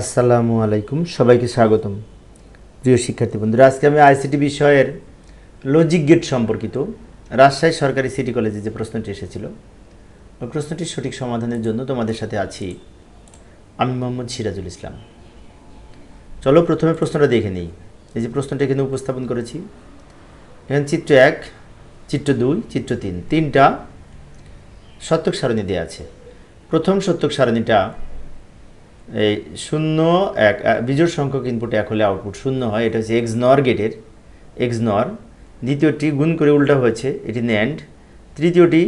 আসসালামু আলাইকুম, সবাইকে স্বাগতম। প্রিয় শিক্ষার্থী বন্ধুরা, আজকে আমি আইসিটি বিষয়ের লজিক গেট সম্পর্কিত রাজশাহী সরকারি সিটি কলেজে যে প্রশ্নটি এসেছিল, ওই প্রশ্নটির সঠিক সমাধানের জন্য তোমাদের সাথে আছি আমি মোহাম্মদ সিরাজুল ইসলাম। চলো প্রথমে প্রশ্নটা দেখে নিই। এই যে প্রশ্নটা এখানে উপস্থাপন করেছি। এখানে চিত্র এক, চিত্র দুই, চিত্র তিন। তিনটা সত্যক সারণী দেওয়া আছে। প্রথম সত্যক সারণীটা এই শূন্য এক বিজোড় সংখ্যক ইনপুট এক হলে আউটপুট শূন্য হয়, এটা হচ্ছে এক্স নর গেটের এক্স নর দ্বিতীয়টি গুণ করে উল্টা হয়েছে, এটি ন্যান্ড তৃতীয়টি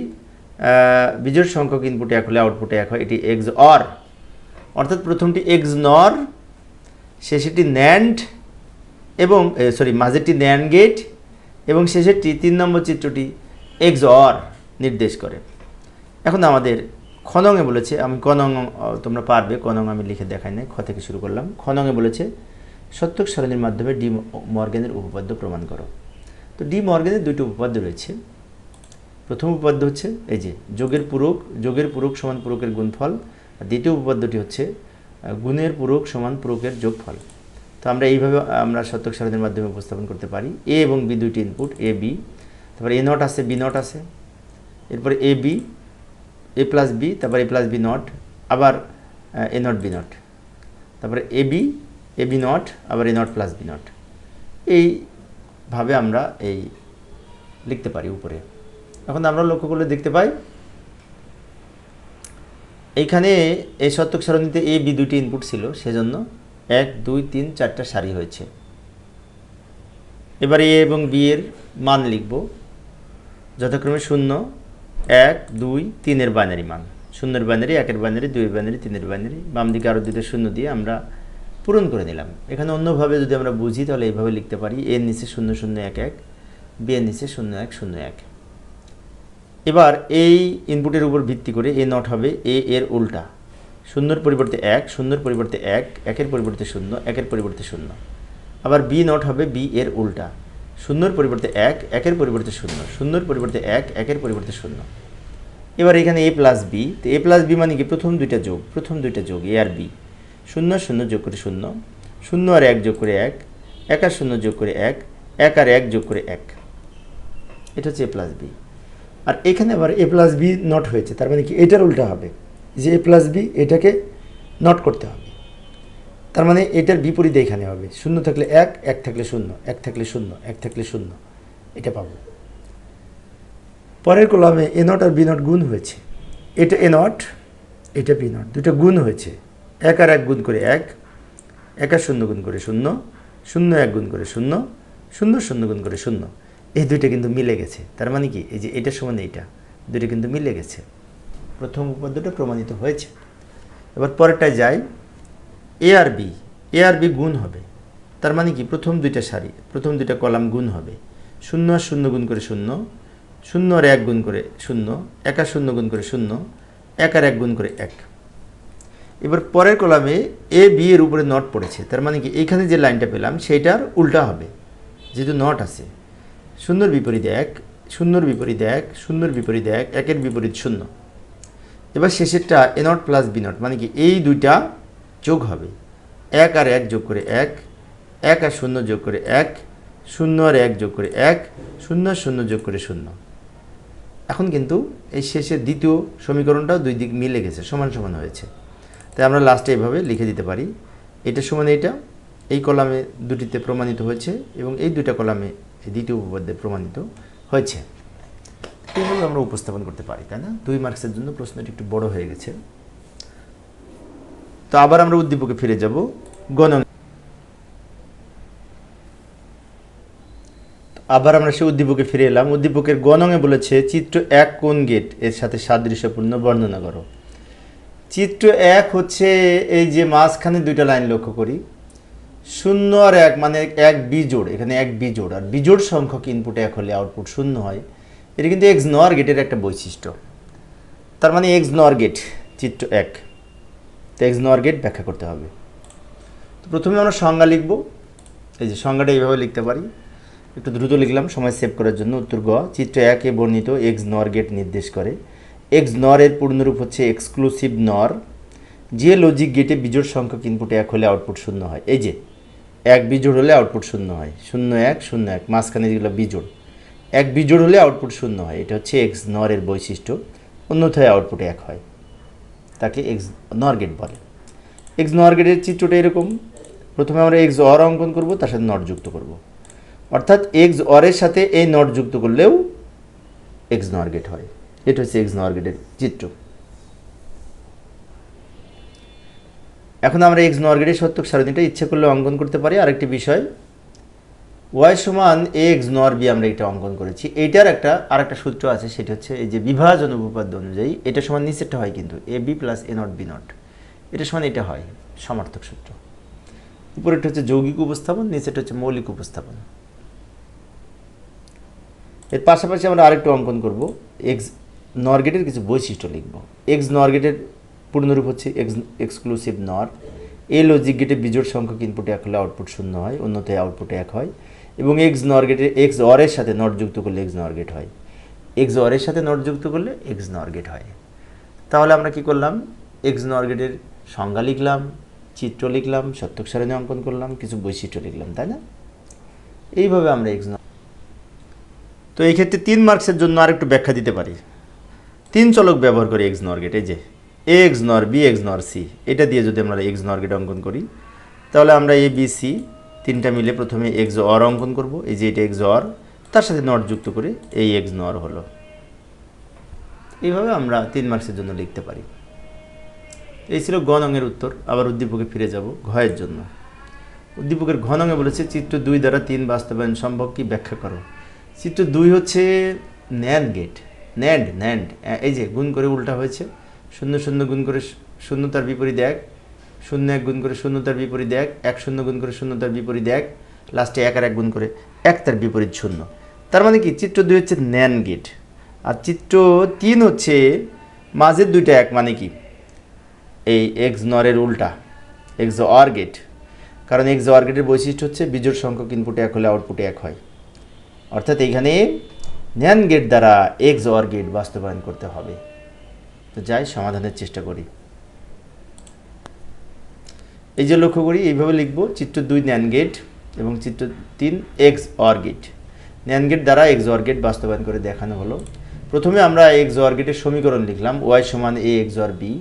বিজোড় সংখ্যক ইনপুট এক হলে আউটপুট এক হয়, এটি এক্স অর অর্থাৎ প্রথমটি এক্স নর শেষেরটি ন্যান্ড এবং সরি মাঝেরটি ন্যান্ড গেট এবং শেষেরটি তিন নম্বর চিত্রটি এক্স অর নির্দেশ করে। এখন আমাদের খনঙে বলেছে, আমি কনং তোমরা পারবে কনং আমি লিখে দেখাই নাই, খ থেকে শুরু করলাম। খনঙে বলেছে, সত্যক সারণীর মাধ্যমে ডি মর্গেনের উপপাদ্য প্রমাণ করো। তো ডি মর্গেনের দুইটি উপপাদ্য রয়েছে। প্রথম উপপাদ্য হচ্ছে, এই যে, যোগের পূরক যোগের পূরক সমান পূরকের গুণফল। আর দ্বিতীয় উপপাদ্যটি হচ্ছে গুণের পূরক সমান পূরকের যোগফল। তো আমরা এইভাবে, আমরা সত্যক সারণীর মাধ্যমে উপস্থাপন করতে পারি। এ এবং বি দুইটি ইনপুট এ, বি। তারপরে এ নট আছে, বি নট আছে। এরপরে A, B A plus B তারপর এ প্লাস বি নট আবার এ নট বি নট তারপরে A B A B not আবার A not plus B not এইভাবে আমরা এই লিখতে পারি উপরে। এখন আমরা লক্ষ্য করলে দেখতে পাই এইখানে এই সত্যক সারণীতে এ বি দুটি ইনপুট ছিল, সেজন্য এক, দুই, তিন, চারটা সারি হয়েছে। এবার এ এবং বি এর মান লিখব। যথাক্রমে শূন্য এক, দুই, তিনের বাইনারি মান। শূন্যের বাইনারি, একের বাইনারি দুই বাইনারি, তিনের বাইনারি। বাম দিকে আরও দুটো শূন্য দিয়ে আমরা পূরণ করে নিলাম। এখানে অন্যভাবে যদি আমরা বুঝি, তাহলে এইভাবে লিখতে পারি, এর নিচে শূন্য শূন্য, এক এক, বি এর নিচে শূন্য, এক শূন্য, এক। এবার এই ইনপুটের উপর ভিত্তি করে এ নট হবে, এ এর উল্টা। শূন্যর পরিবর্তে এক, শূন্যর পরিবর্তে এক, একের পরিবর্তে শূন্য, একের পরিবর্তে শূন্য। আবার বি নট হবে, বি এর উল্টা। শূন্যর পরিবর্তে এক, একের পরিবর্তে শূন্য। শূন্যর পরিবর্তে এক, একের পরিবর্তে শূন্য। এবার এখানে এ প্লাস বি তো এ প্লাস বি মানে কি? প্রথম দুইটা যোগ, প্রথম দুইটা যোগ এ আর বি শূন্য শূন্য যোগ করে শূন্য। শূন্য আর এক যোগ করে এক এক আর শূন্য যোগ করে এক এক আর এক যোগ করে এক। এটা হচ্ছে এ প্লাস বি আর এখানে আবার এ প্লাস বি নট হয়েছে, তার মানে কি? এটার উল্টা হবে। যে এ প্লাস বি এটাকে নট করতে হবে। তার মানে এটার বিপরীতে এখানে হবে। শূন্য থাকলে এক এক থাকলে শূন্য, এক থাকলে শূন্য, এক থাকলে শূন্য। এটা পাবো। পরের কলামে এ নট আর বি নট গুণ হয়েছে। এটা এ নট, এটা বি নট, দুটো গুণ হয়েছে। এক আর এক গুণ করে এক এক আর শূন্য গুণ করে শূন্য শূন্য এক গুণ করে শূন্য শূন্য শূন্য গুণ করে শূন্য। এই দুইটা কিন্তু মিলে গেছে। তার মানে কি? এই যে এটা সমান এইটা, দুইটা কিন্তু মিলে গেছে। প্রথম উপপাদ্যটা প্রমাণিত হয়েছে। এবার পরেরটায় যাই। এ আর বি এ আর বি গুণ হবে। তার মানে কি? প্রথম দুইটা সারি, প্রথম দুইটা কলাম গুণ হবে। শূন্য আর শূন্য গুণ করে শূন্য শূন্য আর এক গুণ করে শূন্য, এক আর শূন্য গুণ করে শূন্য, এক আর এক গুণ করে এক। এবার পরের কলামে এ বি এর উপরে নট পড়েছে। তার মানে কি? এইখানে যে লাইনটা পেলাম, সেইটার উল্টা হবে। যেহেতু নট আছে। শূন্যর বিপরীতে এক, শূন্যর বিপরীতে এক, শূন্যর বিপরীতে এক, একের বিপরীত শূন্য। এবার শেষেরটা A not plus B not মানে কি? এই দুইটা যোগ হবে। এক আর এক যোগ করে এক এক আর শূন্য যোগ করে এক, শূন্য আর এক যোগ করে এক, শূন্য আর শূন্য যোগ করে শূন্য। এখন কিন্তু এই শেষের দ্বিতীয় সমীকরণটাও দুই দিক মিলে গেছে, সমান সমান হয়েছে। তাই আমরা লাস্টে এভাবে লিখে দিতে পারি। এটা সমান এইটা, এই কলামে দুটিতে প্রমাণিত হয়েছে এবং এই দুইটা কলামে দ্বিতীয় উপপাদ্যে প্রমাণিত হয়েছে। এইভাবে আমরা উপস্থাপন করতে পারি, তাই না? দুই মার্কসের জন্য প্রশ্নটি একটু বড় হয়ে গেছে। তো আবার আমরা উদ্দীপকে ফিরে যাব। গণন। আবার আমরা সেই উদ্দীপকে ফিরে এলাম। উদ্দীপকের গণঙে বলেছে, চিত্র এক কোন গেটের সাথে সাদৃশ্যপূর্ণ বর্ণনা করো। চিত্র এক হচ্ছে এই যে মাঝখানে দুইটা লাইন লক্ষ্য করি। শূন্য আর এক মানে এক বিজোড়, এখানে এক বিজোড়। আর বিজোড় সংখ্যক ইনপুট এক হলে আউটপুট শূন্য হয়। এটা কিন্তু এক্স নর গেটের একটা বৈশিষ্ট্য। তার মানে এক্স নর গেট চিত্র এক। তো এক্স নর গেট ব্যাখ্যা করতে হবে। তো প্রথমে আমরা সংজ্ঞা লিখব। এই যে সংজ্ঞাটা এইভাবে লিখতে পারি। একটু দ্রুত লিখলাম, সময় সেভ করার জন্য। উত্তর গ, চিত্র একে বর্ণিত এক্স নর গেট নির্দেশ করে। এক্স নর এর পূর্ণরূপ হচ্ছে এক্সক্লুসিভ নর যে লজিক গেটে বিজোড় সংখ্যক ইনপুট এক হলে আউটপুট শূন্য হয়। এই যে, এক বিজোড় হলে আউটপুট শূন্য হয়। শূন্য এক শূন্য এক, মাঝখানে যেগুলো বিজোড়। এক বিজোড় হলে আউটপুট শূন্য হয়। এটা হচ্ছে এক্স নরের বৈশিষ্ট্য। অন্যথায় আউটপুট এক হয়। তাকে এক্স নর গেট বলে। এক্স নর গেটের চিত্রটা এরকম। প্রথমে আমরা এক্স অর অঙ্কন করব, তার সাথে নট যুক্ত করব। অর্থাৎ এক্স অরের সাথে এই নট যুক্ত করলেও এক্স নর গেট হয়। এটা হচ্ছে এক্স নর গেটের চিত্র। এখন আমরা এক্স নর গেটের সত্যক সারণীটা ইচ্ছে করলে অঙ্কন করতে পারি। আরেকটি বিষয় ওয়াই সমান এক্স নর বি আমরা এটা অঙ্কন করেছি। এইটার একটা আরেকটা সূত্র আছে, সেটা হচ্ছে এই যে বিভাজন উপপাদ্য অনুযায়ী এটা সমান নিচেরটা হয় কিন্তু A B plus A not B not এটা সমান এটা হয়, সমার্থক সূত্র। উপরেরটা হচ্ছে যৌগিক উপস্থাপন, নিচেরটা হচ্ছে মৌলিক উপস্থাপন। এর পাশাপাশি আমরা আরেকটু অঙ্কন করব। এক্স নর গেটের কিছু বৈশিষ্ট্য লিখব। এক্স নর গেটের পূর্ণরূপ হচ্ছে এক্স এক্সক্লুসিভ নর। এ লজিক গেটে বিজোড় সংখ্যক ইনপুটে এক হলে আউটপুট শূন্য হয়, অন্যথায় আউটপুটে এক হয়। এবং এক্স নর গেটে এক্স অরের সাথে নট যুক্ত করলে এক্স নর গেট হয়। এক্স অরের সাথে নট যুক্ত করলে এক্স নর গেট হয়। তাহলে আমরা কি করলাম? এক্স নর গেটের সংজ্ঞা লিখলাম, চিত্র লিখলাম, সত্যক সারণী অঙ্কন করলাম, কিছু বৈশিষ্ট্য লিখলাম, তাই না? এইভাবে আমরা এক্স তো এই ক্ষেত্রে তিন মার্কসের জন্য আরেকটু ব্যাখ্যা দিতে পারি। তিন চলক ব্যবহার করি এক্স নর গেট, এই যে A X NOR B X NOR C এটা দিয়ে যদি আমরা এক্স নর গেট অঙ্কন করি, তাহলে আমরা এ বি সি তিনটা মিলে প্রথমে এক্স অর অঙ্কন করব। এই যে এটা এক্স অর তার সাথে নট যুক্ত করে এই এক্স নর হলো। এইভাবে আমরা তিন মার্কসের জন্য লিখতে পারি। এই ছিল গ নঙের উত্তর। আবার উদ্দীপকে ফিরে যাব ঘয়ের জন্য। উদ্দীপকের ঘ নঙে বলেছে, চিত্র দুই দ্বারা তিন বাস্তবায়ন সম্ভব কি? ব্যাখ্যা করো। চিত্র দুই হচ্ছে ন্যান্ড গেট ন্যান্ড ন্যান্ড এই যে গুণ করে উল্টা হয়েছে। শূন্য শূন্য গুণ করে শূন্য তার বিপরীত এক। শূন্য এক গুণ করে শূন্য তার বিপরীত এক এক শূন্য গুণ করে শূন্য তার বিপরীত এক লাস্টে এক আর এক গুণ করে এক তার বিপরীত শূন্য। তার মানে কি? চিত্র দুই হচ্ছে ন্যান গেট। আর চিত্র তিন হচ্ছে মাঝের দুইটা এক মানে কি? এই এক্স নরের উল্টা এক্স অর গেট কারণ এক্স অর গেটের বৈশিষ্ট্য হচ্ছে বিজোড় সংখ্যক ইনপুটে এক হলে আউটপুটে এক হয়। অর্থাৎ এইখানে ন্যান গেট দ্বারা এক্স অর গেট বাস্তবায়ন করতে হবে। তো যাই, সমাধানের চেষ্টা করি। এই যে লক্ষ্য করি, এইভাবে লিখব, চিত্র দুই ন্যান গেট এবং চিত্র তিন X OR gate NAND gate দ্বারা এক্স অর গেট বাস্তবায়ন করে দেখানো হলো। প্রথমে আমরা এক্স অর গেটের সমীকরণ লিখলাম ওয়াই সমান এ এক্স অর বি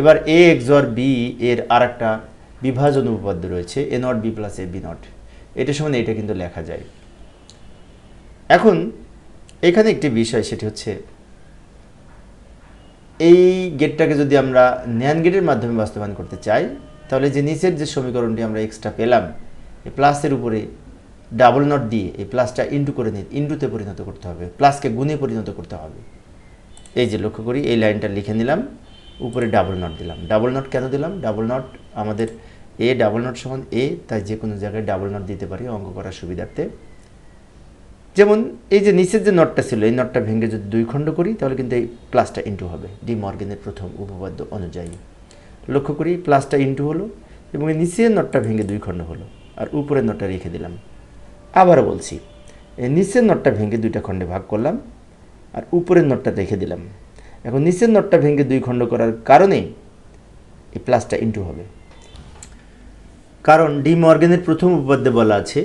এবার এ এক্স অর বি এর আর একটা বিভাজন উপপাদ্য রয়েছে A not B plus A B not এটা সমান এটা কিন্তু লেখা যায়। এখন, এখানে একটি বিষয়, সেটি হচ্ছে এই গেটটাকে যদি আমরা ন্যান গেটের মাধ্যমে বাস্তবায়ন করতে চাই তাহলে যে নিচের যে সমীকরণটি আমরা এক্সট্রা পেলাম, এই প্লাসের উপরে ডাবল নট দিয়ে এই প্লাসটা ইন্টু করে নিয়ে ইন্টুতে পরিণত করতে হবে প্লাসকে গুণে পরিণত করতে হবে। এই যে লক্ষ্য করি, এই লাইনটা লিখে নিলাম, উপরে ডাবল নট দিলাম। ডাবল নট কেন দিলাম? ডাবল নট আমাদের এ ডাবল নট সমান এ তাই যে কোনো জায়গায় ডাবল নট দিতে পারি অঙ্ক করার সুবিধার্থে। যেমন এই যে নিচের যে নটটা ছিল, এই নটটা ভেঙে যদি দুই খণ্ড করি, তাহলে কিন্তু এই প্লাসটা ইন্টু হবে ডি মর্গেনের প্রথম উপপাদ্য অনুযায়ী। লক্ষ্য করি, প্লাসটা ইন্টু হলো এবং এই নিচের নটটা ভেঙে দুই খণ্ড হলো আর উপরের নটটা রেখে দিলাম। আবারও বলছি, এই নিচের নটটা ভেঙে দুইটা খণ্ডে ভাগ করলাম আর উপরের নটটা রেখে দিলাম। এখন নিচের নটটা ভেঙে দুই খণ্ড করার কারণে এই প্লাসটা ইন্টু হবে। কারণ ডি মর্গেনের প্রথম উপপাদ্যে বলা আছে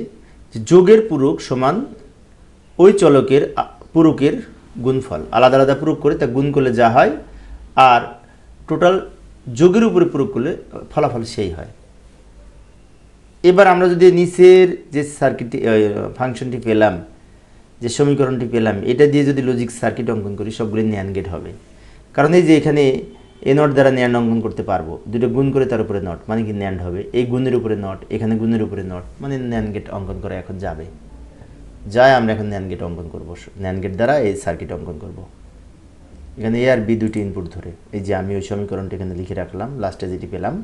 যে যোগের পূরক সমান ওই চলকের পূরকের গুণফল। আলাদা আলাদা পূরক করে তা গুণ করলে যা হয়, আর টোটাল যোগের উপরে প্রয়োগ করলে ফলাফল সেই হয়। এবার আমরা যদি নিচের যে সার্কিটটি ফাংশনটি পেলাম, যে সমীকরণটি পেলাম, এটা দিয়ে যদি লজিক সার্কিট অঙ্কন করি, সবগুলি ন্যান গেট হবে। কারণ এই যে এখানে এ নট দ্বারা ন্যান্ড অঙ্কন করতে পারব, দুটো গুণ করে তার উপরে নট মানে কি ন্যান্ড হবে? এই গুণের উপরে নট এখানে গুণের উপরে নট মানে ন্যান গেট অঙ্কন করা এখন যাবে। যাই আমরা এখন ন্যান গেট অঙ্কন করব ন্যান গেট দ্বারা এই সার্কিট অঙ্কন করব। এখানে এ আর বি দুটি ইনপুট ধরে। এই যে আমি ওই সমীকরণটা এখানে লিখে রাখলাম লাস্টে যেটি পেলাম।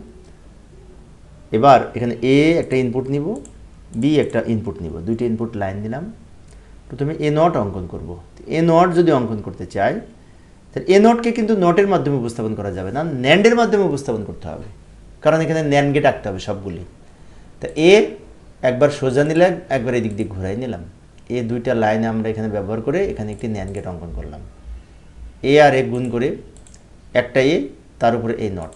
এবার এখানে এ একটা ইনপুট নিব বি একটা ইনপুট নিব। দুইটা ইনপুট লাইন দিলাম। প্রথমে এ নট অঙ্কন করব। এ নট যদি অঙ্কন করতে চাই, তাহলে এ নটকে কিন্তু নটের মাধ্যমে উপস্থাপন করা যাবে না ন্যান্ডের মাধ্যমে উপস্থাপন করতে হবে। কারণ এখানে ন্যান গেট হবে সবগুলি। তা এ একবার সোজা নিলাম, একবার এদিক দিয়ে ঘুরাই নিলাম। এ দুইটা লাইন আমরা এখানে ব্যবহার করে এখানে একটি ন্যান গেট অঙ্কন করলাম। এ আর এ গুণ করে একটা এ তার উপরে এ নট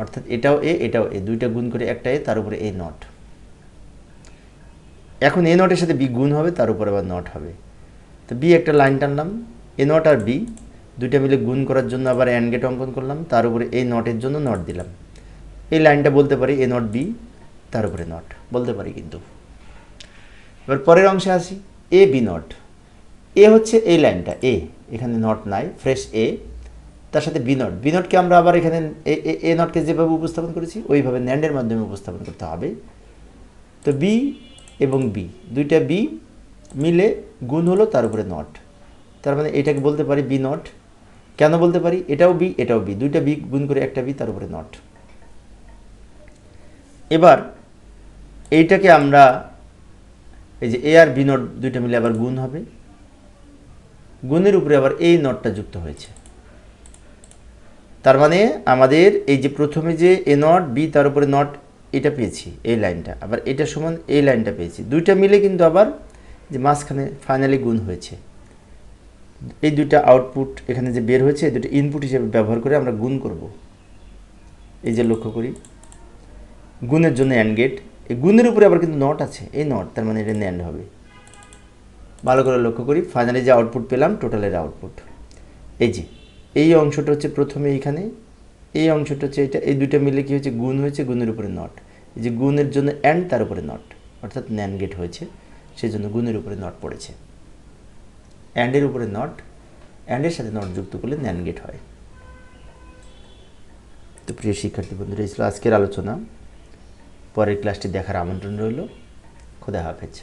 অর্থাৎ এটাও এ এটাও এ দুইটা গুণ করে একটা এ তার উপরে এ নট এখন এ নটের সাথে বি গুণ হবে, তার উপরে আবার নট হবে। তো বি একটা লাইন টানলাম। এ নট আর বি দুইটা মিলে গুণ করার জন্য আবার অ্যান্ড গেট অঙ্কন করলাম। তার উপরে এই নটের জন্য নট দিলাম। এই লাইনটা বলতে পারি এ নট বি তার উপরে নট বলতে পারি কিন্তু। এবার পরের অংশে আসি। এ বি নট এ হচ্ছে এই লাইনটা এ এখানে নট নাই ফ্রেশ এ তার সাথে বি নট আমরা আবার এখানে এ নটকে যেভাবে উপস্থাপন করেছি, ওইভাবে ন্যান্ডের মাধ্যমে উপস্থাপন করতে হবে। তো বি এবং বি দুইটা বি মিলে গুণ হলো তার উপরে নট তার মানে এটাকে বলতে পারি বি নট কেন বলতে পারি? এটাও বি এটাও বি দুইটা বি গুণ করে একটা বি তার উপরে নট এবার এইটাকে আমরা, এই যে এ আর বি নট দুইটা মিলে আবার গুণ হবে। গুণের উপরে আবার এই নটটা যুক্ত হয়েছে। তার মানে আমাদের এই যে প্রথমে যে এ নট, বি তার উপরে নট, এটা পেয়েছি, এই লাইনটা। আবার এটা সমান এই লাইনটা পেয়েছি। দুইটা মিলে কিন্তু আবার যে মাঝখানে ফাইনালি গুণ হয়েছে। এই দুইটা আউটপুট এখানে যে বের হয়েছে, এই দুটো ইনপুট হিসেবে ব্যবহার করে আমরা গুণ করব। এই যে লক্ষ্য করি, গুণের জন্য অ্যান্ড গেট এই গুণের উপরে আবার কিন্তু নট আছে, এই নট, তার মানে এটা ন্যান্ড হবে। ভালো করে লক্ষ্য করি ফাইনালি যে আউটপুট পেলাম টোটালের আউটপুট এই যে, এই অংশটা হচ্ছে প্রথমে এইখানে, এই অংশটা হচ্ছে এটা, এই দুইটা মিলে কি হয়েছে? গুণ হয়েছে, গুণের উপরে নট এই যে গুণের জন্য অ্যান্ড তার উপরে নট অর্থাৎ ন্যান গেট হয়েছে সেই জন্য গুণের উপরে নট পড়েছে। অ্যান্ডের উপরে নট অ্যান্ডের সাথে নট যুক্ত করলে ন্যান গেট হয়। তো প্রিয় শিক্ষার্থী বন্ধুরা, এই ছিল আজকের আলোচনা। পরের ক্লাসটি দেখার আমন্ত্রণ রইল। খোদা হাফেজ।